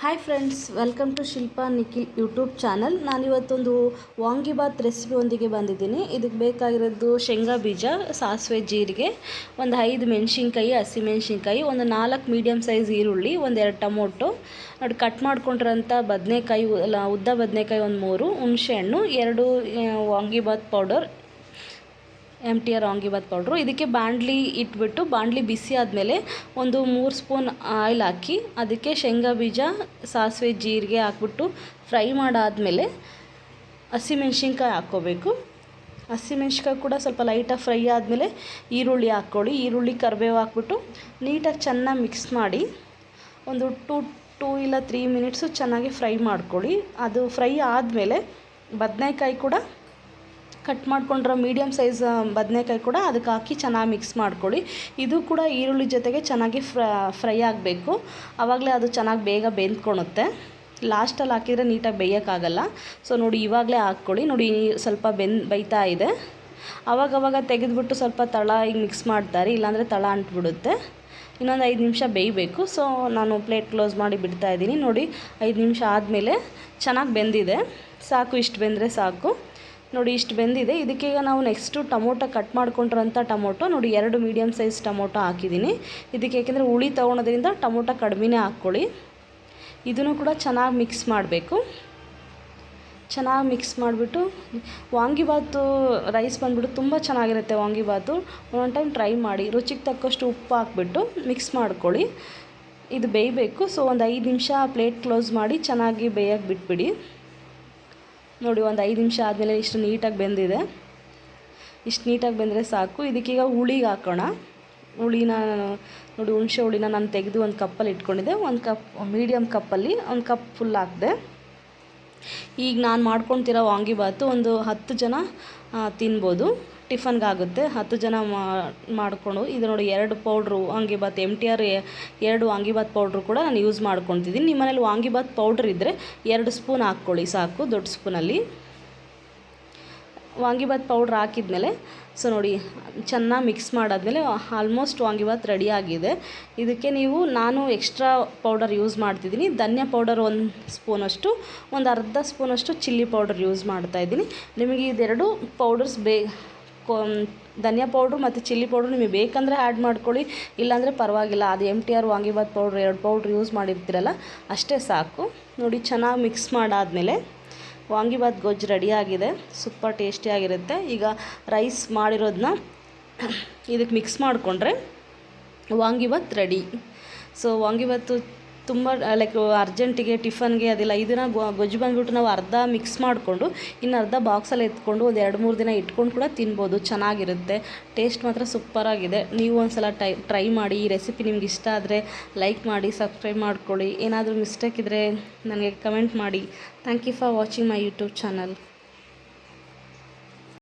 Hi friends welcome to Shilpa Nikhil YouTube channel ನಾನಿವತ್ತೊಂದು vangibath ರೆಸಿಪಿಯೊಂದಿಗೆ ಬಂದಿದ್ದೀನಿ. ಇದಕ್ಕೆ ಬೇಕಾಗಿರೋದು ಶೇಂಗಾ ಬೀಜ, ಸಾಸಿವೆ ಜೀರಿಗೆ, ಒಂದು ಐದು ಮೆಣಸಿನ್ಕಾಯಿ ಹಸಿಮೆಣ್ಸಿನ್ಕಾಯಿ ಒಂದು ನಾಲ್ಕು ಮೀಡಿಯಮ್ ಸೈಜ್ ಈರುಳ್ಳಿ ಒಂದೆರಡು ಟೊಮೊಟೊ, ನೋಡಿ ಕಟ್ ಮಾಡ್ಕೊಂಡಿರೋಂಥ ಬದನೆಕಾಯಿ ಉದ್ದ ಬದನೆಕಾಯಿ ಒಂದು ಮೂರು ಹುಣಸೆಹಣ್ಣು ಎರಡು vangibath powder M T R vangibath powder ಇದಕ್ಕೆ ಬಾಣಲಿ ಇಟ್ಬಿಟ್ಟು ಬಾಣಲಿ ಬಿಸಿ ಆದಮೇಲೆ ಒಂದು ಮೂರು ಸ್ಪೂನ್ ಆಯಿಲ್ ಹಾಕಿ, ಅದಕ್ಕೆ ಶೇಂಗಾ ಬೀಜ, ಸಾಸಿವೆ ಜೀರಿಗೆ ಹಾಕ್ಬಿಟ್ಟು ಫ್ರೈ ಮಾಡಾದಮೇಲೆ ಹಸಿಮೆಣ್ಸಿನ್ಕಾಯಿ ಹಾಕ್ಕೋಬೇಕು. ಹಸಿಮೆಣ್ಸಿನ್ಕಾಯಿ ಕೂಡ ಸ್ವಲ್ಪ ಲೈಟಾಗಿ ಫ್ರೈ ಆದಮೇಲೆ ಈರುಳ್ಳಿ ಹಾಕ್ಕೊಳ್ಳಿ. ಈರುಳ್ಳಿ ಕರಿಬೇವು ಹಾಕ್ಬಿಟ್ಟು ನೀಟಾಗಿ ಚೆನ್ನಾಗಿ ಮಿಕ್ಸ್ ಮಾಡಿ ಒಂದು ಟೂ ಟೂ ಇಲ್ಲ ತ್ರೀ ಮಿನಿಟ್ಸು ಚೆನ್ನಾಗಿ ಫ್ರೈ ಮಾಡ್ಕೊಳ್ಳಿ. ಅದು ಫ್ರೈ ಆದಮೇಲೆ ಬದನೆಕಾಯಿ ಕೂಡ ಕಟ್ ಮಾಡ್ಕೊಂಡಿರೋ ಮೀಡಿಯಮ್ ಸೈಜ್ ಬದನೆಕಾಯಿ ಕೂಡ ಅದಕ್ಕೆ ಹಾಕಿ ಚೆನ್ನಾಗಿ ಮಿಕ್ಸ್ ಮಾಡ್ಕೊಳ್ಳಿ. ಇದು ಕೂಡ ಈರುಳ್ಳಿ ಜೊತೆಗೆ ಚೆನ್ನಾಗಿ ಫ್ರೈ ಆಗಬೇಕು. ಆವಾಗಲೇ ಅದು ಚೆನ್ನಾಗಿ ಬೇಗ ಬೆಂದ್ಕೊಳುತ್ತೆ ಲಾಸ್ಟಲ್ಲಿ ಹಾಕಿದರೆ ನೀಟಾಗಿ ಬೇಯೋಕ್ಕಾಗಲ್ಲ. ಸೊ ನೋಡಿ, ಇವಾಗಲೇ ಹಾಕ್ಕೊಳ್ಳಿ. ನೋಡಿ ಸ್ವಲ್ಪ ಬೆಂದ್, ಬೈತಾ ಇದೆ. ಆವಾಗವಾಗ ತೆಗೆದುಬಿಟ್ಟು ಸ್ವಲ್ಪ ತಳ ಈಗ ಮಿಕ್ಸ್ ಮಾಡ್ತಾರೆ. ಇಲ್ಲಾಂದರೆ ತಳ ಅಂಟ್ಬಿಡುತ್ತೆ. ಇನ್ನೊಂದು ಐದು ನಿಮಿಷ ಬೇಯಬೇಕು. ಸೊ ನಾನು ಪ್ಲೇಟ್ ಕ್ಲೋಸ್ ಮಾಡಿ ಬಿಡ್ತಾ ಇದ್ದೀನಿ. ನೋಡಿ, ಐದು ನಿಮಿಷ ಆದಮೇಲೆ ಚೆನ್ನಾಗಿ ಬೆಂದಿದೆ. ಸಾಕು, ಇಷ್ಟು ಬೆಂದರೆ ಸಾಕು. ನೋಡಿ ಇಷ್ಟು ಬೆಂದಿದೆ. ಈಗ ನಾವು ನೆಕ್ಸ್ಟು ಟೊಮೊಟೊ ಕಟ್ ಮಾಡ್ಕೊಂಡಿರೋಂಥ ಟೊಮೊಟೊ ನೋಡಿ ಎರಡು ಮೀಡಿಯಮ್ ಸೈಜ್ ಟೊಮೊಟೊ ಹಾಕಿದ್ದೀನಿ. ಇದಕ್ಕೆ ಏಕೆಂದರೆ ಹುಳಿ ತೊಗೊಳೋದ್ರಿಂದ ಟೊಮೊಟೊ ಕಡಿಮೆನೇ ಹಾಕ್ಕೊಳ್ಳಿ. ಇದನ್ನು ಕೂಡ ಚೆನ್ನಾಗಿ ಮಿಕ್ಸ್ ಮಾಡಬೇಕು. ಚೆನ್ನಾಗಿ ಮಿಕ್ಸ್ ಮಾಡಿಬಿಟ್ಟು ವಾಂಗಿಬಾತು ರೈಸ್ ಬಂದುಬಿಟ್ಟು ತುಂಬ ಚೆನ್ನಾಗಿರುತ್ತೆ ವಾಂಗಿಬಾತು ಒಂದೊಂದು ಟೈಮ್ ಟ್ರೈ ಮಾಡಿ, ರುಚಿಗೆ ತಕ್ಕಷ್ಟು ಉಪ್ಪು ಹಾಕ್ಬಿಟ್ಟು ಮಿಕ್ಸ್ ಮಾಡ್ಕೊಳ್ಳಿ. ಇದು ಬೇಯಬೇಕು. ಸೊ ಒಂದು ಐದು ನಿಮಿಷ ಪ್ಲೇಟ್ ಕ್ಲೋಸ್ ಮಾಡಿ ಚೆನ್ನಾಗಿ ಬೇಯಕ್ಕೆ ಬಿಟ್ಬಿಡಿ. ನೋಡಿ, ಒಂದು ಐದು ನಿಮಿಷ ಆದಮೇಲೆ ಇಷ್ಟು ನೀಟಾಗಿ ಬೆಂದಿದೆ. ಇಷ್ಟು ನೀಟಾಗಿ ಬೆಂದರೆ ಸಾಕು. ಇದಕ್ಕೀಗ ಹುಳಿಗೆ ಹಾಕೋಣ. ಹುಳಿನ, ನೋಡಿ, ಹುಣಸೆ ಹುಳಿನ ನಾನು ತೆಗೆದು ಒಂದು ಕಪ್ಪಲ್ಲಿ ಇಟ್ಕೊಂಡಿದ್ದೆ. ಒಂದು ಕಪ್ ಮೀಡಿಯಮ್ ಕಪ್ಪಲ್ಲಿ, ಒಂದು ಕಪ್ ಫುಲ್ ಹಾಕಿದೆ. ಈಗ ನಾನು ಮಾಡ್ಕೊತಿರೋ ವಾಂಗಿಬಾತು ಒಂದು ಹತ್ತು ಜನ ತಿನ್ಬೋದು. ಟಿಫನ್ಗಾಗುತ್ತೆ. ಹತ್ತು ಜನ ಮಾಡಿಕೊಂಡು, ಇದು ನೋಡಿ ಎರಡು powder vangibath M T R ಎರಡು ವಾಂಗಿಬಾತ್ ಪೌಡ್ರು ಕೂಡ ನಾನು ಯೂಸ್ ಮಾಡ್ಕೊತಿದ್ದೀನಿ ನಿಮ್ಮ ಮನೇಲಿ ವಾಂಗಿಬಾತ್ ಪೌಡ್ರ್ ಇದ್ದರೆ ಎರಡು ಸ್ಪೂನ್ ಹಾಕ್ಕೊಳ್ಳಿ ಸಾಕು ದೊಡ್ಡ ಸ್ಪೂನಲ್ಲಿ. ವಾಂಗಿಬಾತ್ ಪೌಡ್ರ್ ಹಾಕಿದ್ಮೇಲೆ ಸೊ ನೋಡಿ, ಚೆನ್ನಾಗಿ ಮಿಕ್ಸ್ ಮಾಡಾದ್ಮೇಲೆ ಆಲ್ಮೋಸ್ಟ್ ವಾಂಗಿಬಾತ್ ರೆಡಿ ಆಗಿದೆ. ಇದಕ್ಕೆ ನೀವು, ನಾನು ಎಕ್ಸ್ಟ್ರಾ ಪೌಡರ್ ಯೂಸ್ ಮಾಡ್ತಿದ್ದೀನಿ. ಧನ್ಯ ಪೌಡರ್ ಒಂದು ಸ್ಪೂನಷ್ಟು ಒಂದು ಅರ್ಧ ಸ್ಪೂನಷ್ಟು ಚಿಲ್ಲಿ ಪೌಡರ್ ಯೂಸ್ ಮಾಡ್ತಾಯಿದ್ದೀನಿ ನಿಮಗೆ ಇದೆರಡು ಪೌಡರ್ಸ್ ಬೇ ಧನಿಯಾ ಪೌಡ್ರು ಮತ್ತು ಚಿಲ್ಲಿ ಪೌಡ್ರು ನಿಮಗೆ ಬೇಕಂದರೆ ಆ್ಯಡ್ ಮಾಡ್ಕೊಳ್ಳಿ. ಇಲ್ಲಾಂದರೆ ಪರವಾಗಿಲ್ಲ. ಅದು M T R vangibath powder ಎರಡು ಪೌಡ್ರ್ ಯೂಸ್ ಮಾಡಿರ್ತೀರಲ್ಲ, ಅಷ್ಟೇ ಸಾಕು. ನೋಡಿ, ಚೆನ್ನಾಗಿ ಮಿಕ್ಸ್ ಮಾಡಾದಮೇಲೆ ವಾಂಗಿಬಾತ್ ಗೊಜ್ಜು ರೆಡಿಯಾಗಿದೆ ಸೂಪರ್ ಟೇಸ್ಟಿಯಾಗಿರುತ್ತೆ ಈಗ ರೈಸ್ ಮಾಡಿರೋದನ್ನ ಇದಕ್ಕೆ ಮಿಕ್ಸ್ ಮಾಡಿಕೊಂಡ್ರೆ ವಾಂಗಿಬಾತ್ ರೆಡಿ ಸೊ ವಾಂಗಿಬಾತು ತುಂಬ ಲೈಕ್ ಅರ್ಜೆಂಟಿಗೆ, ಟಿಫನ್ಗೆ ಅದೆಲ್ಲ. ಇದನ್ನು ಗೊಜ್ಜು ಬಂದ್ಬಿಟ್ಟು ನಾವು ಅರ್ಧ ಮಿಕ್ಸ್ ಮಾಡಿಕೊಂಡು, ಇನ್ನು ಅರ್ಧ ಬಾಕ್ಸಲ್ಲಿ ಎತ್ಕೊಂಡು ಒಂದು ಎರಡು ಮೂರು ದಿನ ಇಟ್ಕೊಂಡು ಕೂಡ ತಿನ್ಬೋದು. ಚೆನ್ನಾಗಿರುತ್ತೆ. ಟೇಸ್ಟ್ ಮಾತ್ರ ಸೂಪರಾಗಿದೆ ನೀವು ಒಂದ್ಸಲ ಟೈ ಟ್ರೈ ಮಾಡಿ, ಈ ರೆಸಿಪಿ ನಿಮ್ಗೆ ಇಷ್ಟ ಆದರೆ ಲೈಕ್ ಮಾಡಿ ಸಬ್ಸ್ಕ್ರೈಬ್ ಮಾಡ್ಕೊಳ್ಳಿ. ಏನಾದರೂ ಮಿಸ್ಟೇಕ್ ಇದ್ದರೆ ನನಗೆ ಕಮೆಂಟ್ ಮಾಡಿ. Thank you for watching my YouTube channel